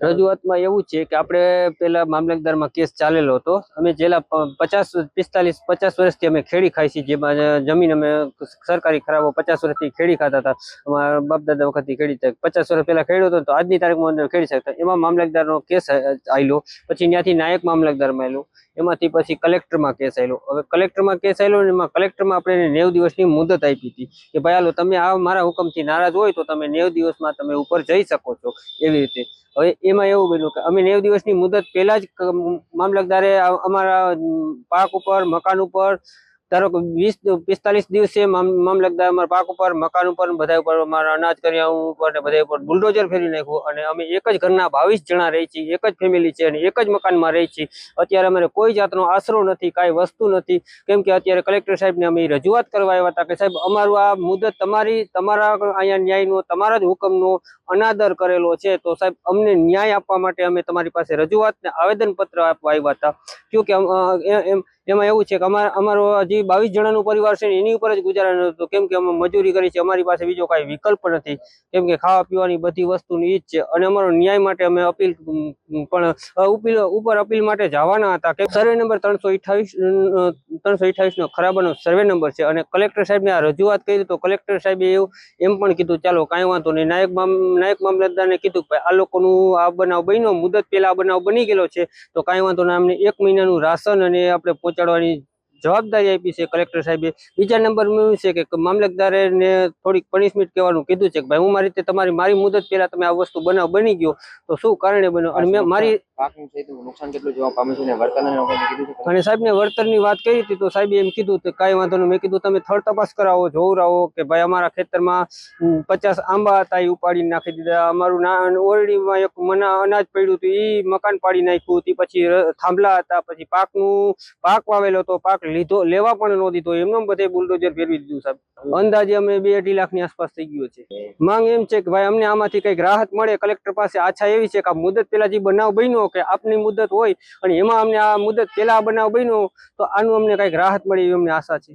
રજૂઆતમાં એવું છે કે આપણે પેલા મામલતદારમાં કેસ ચાલેલો હતો. અમે છેલ્લા પચાસ, પિસ્તાલીસ, પચાસ વર્ષથી અમે ખેડી ખાઈ છીએ. જેમાં જમીન અમે સરકારી ખરાબો પચાસ વર્ષથી ખેડી ખાતા હતા. અમારા બાપ દાદા વખતથી ખેડી. પચાસ વર્ષ પહેલા ખેડ્યો હતો તો આજની તારીખમાં ખેડી શકતા. એમાં મામલતદારનો કેસ આવેલો પછી ત્યાંથી નાયક મામલતદારમાં આવેલો એમાંથી પછી કલેક્ટરમાં કેસ આવેલો હવે કલેક્ટરમાં કેસ આવેલો ને એમાં કલેક્ટરમાં આપણે નેવ દિવસની મુદત આપી હતી. કે ભાઈ હાલો, તમે આ મારા હુકમથી નારાજ હોય તો તમે નેવ દિવસમાં તમે ઉપર જઈ શકો છો એવી રીતે. હવે એમાં એવું બન્યું કે અમે નેવ દિવસની મુદત પહેલા જ મામલતદારે અમારા અમ, પાક ઉપર મકાન ઉપર ધારો કે વીસ પિસ્તાલીસ દિવસે મામલતદાર અમારા પાક ઉપર, મકાન ઉપર બધા ઉપર, અમારા અનાજ કર્યા ઉપર ને બધા ઉપર બુલડોઝર ફેરી નાખ્યું. અને અમે એક જ ઘરના બાવીસ જણા રહી છીએ, એક જ ફેમિલી છે અને એક જ મકાનમાં રહી છીએ. અત્યારે અમારે કોઈ જાતનો આશરો નથી, કાંઈ વસ્તુ નથી. કેમ કે અત્યારે કલેક્ટર સાહેબને અમે રજૂઆત કરવા આવ્યા હતા કે સાહેબ, અમારું આ મુદત તમારી, તમારા અહીંયા ન્યાયનો, તમારા જ હુકમનો અનાદર કરેલો છે. તો સાહેબ, અમને ન્યાય આપવા માટે અમે તમારી પાસે રજૂઆત ને આવેદનપત્ર આપવા આવ્યા હતા. કે એમ એમાં એવું છે કે અમારા, અમારો હજી બાવીસ જણાનું પરિવાર છે એની ઉપર જ ગુજારણ હતું. કેમ કે અમે મજૂરી કરી છે, અમારી પાસે બીજો કાંઈ વિકલ્પ નથી. કેમ કે ખાવા પીવાની બધી વસ્તુની ઈજ છે અને અમારો ન્યાય માટે અમે અપીલ પણ અપીલ ઉપર અપીલ માટે જવાના હતા. કે સર્વે નંબર ત્રણસો અઠાવીસ ત્રણસો અઠાવીસનો ખરાબાનો સર્વે નંબર છે અને કલેક્ટર સાહેબને આ રજૂઆત કરી તો કલેક્ટર સાહેબે એવું એમ પણ કીધું, ચાલો, કાંઈ વાંધો નહીં. નાયક નાયક મામલતદારને કીધું કે આ લોકોનું આ બનાવ બન્યો, મુદત પહેલા આ બનાવ બની ગયેલો છે, તો કાંઈ વાંધો નહીં. અમને એક મહિનાનું રાશન અને આપણે પહોંચાડવાની જવાબદારી આપી છે કલેક્ટર સાહેબે. બીજા નંબરમાં મેળવ્યું છે કે મામલતદારે ને થોડીક પનિશમેન્ટ કહેવાનું કીધું છે કે ભાઈ હું મારી રીતે તમારી મારી મુદત પહેલા તમે આ વસ્તુ બનાવ બની ગયો. તો શું કારણે બન્યો? અને મેં મારી નુકસાન કેટલું જોવા પામે છે અને લોકોને કીધું છે? અને સાહેબને વળતરની વાત કરી હતી તો સાહેબે એમ કીધું કે કાંઈ વાંધો નહીં. મેં કીધું તમે થર્ડ તપાસ કરાવો જોવરાવો કે ભાઈ અમારા ખેતરમાં પચાસ આંબા હતા એ ઉપાડી નાખી દીધા. અમારું ના ઓરડીમાં એક મના અનાજ પડ્યું હતું એ મકાન પાડી નાખ્યું. પછી થાંભલા હતા પછી પાકનું પાક વાવેલો હતો પાક લીધો, લેવા પણ નહોતી તો એમનો બધે બુલડોઝર ફેરવી દીધું સાહેબ. અંદાજે અમે બે અઢી લાખની આસપાસ થઈ ગયો છે. માંગ એમ છે કે ભાઈ અમને આમાંથી કંઈક રાહત મળે, કલેક્ટર પાસે આછા એવી છે કે આ મુદત પેલા જે બનાવ બન્યો કે આપની મુદત હોય અને એમાં અમને આ મુદત પેલા બનાવ બન્યો, તો આનું અમને કંઈક રાહત મળે એવી અમને આશા છે.